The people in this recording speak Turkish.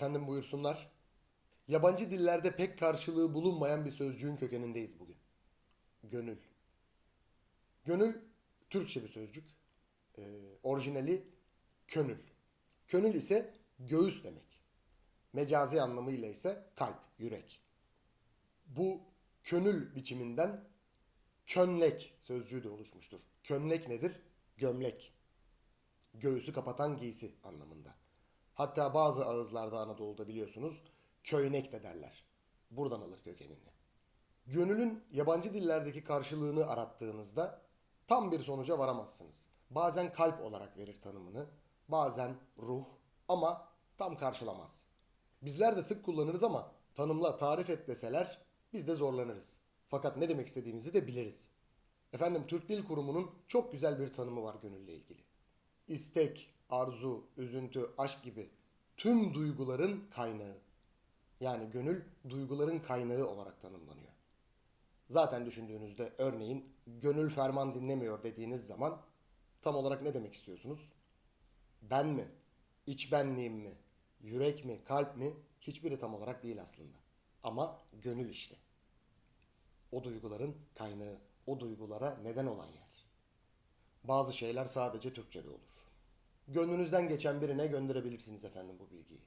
Efendim buyursunlar. Yabancı dillerde pek karşılığı bulunmayan bir sözcüğün kökenindeyiz bugün. Gönül. Gönül Türkçe bir sözcük. Ee, orijinali könül. Könül ise göğüs demek. Mecazi anlamıyla ise kalp, yürek. Bu könül biçiminden könlek sözcüğü de oluşmuştur. Könlek nedir? Gömlek. Göğüsü kapatan giysi anlamında. Hatta bazı ağızlarda Anadolu'da biliyorsunuz köynek de derler. Buradan alır kökenini. Gönülün yabancı dillerdeki karşılığını arattığınızda tam bir sonuca varamazsınız. Bazen kalp olarak verir tanımını, bazen ruh ama tam karşılamaz. Bizler de sık kullanırız ama tanımla tarif et deseler biz de zorlanırız. Fakat ne demek istediğimizi de biliriz. Efendim Türk Dil Kurumu'nun çok güzel bir tanımı var gönülle ilgili. İstek, arzu, üzüntü, aşk gibi tüm duyguların kaynağı. Yani gönül duyguların kaynağı olarak tanımlanıyor. Zaten düşündüğünüzde örneğin gönül ferman dinlemiyor dediğiniz zaman tam olarak ne demek istiyorsunuz? Ben mi? İç benliğim mi? Yürek mi? Kalp mi? Hiçbiri tam olarak değil aslında. Ama gönül işte. O duyguların kaynağı, o duygulara neden olan yer. Bazı şeyler sadece Türkçe'de olur. Gönlünüzden geçen birine gönderebilirsiniz efendim bu bilgiyi.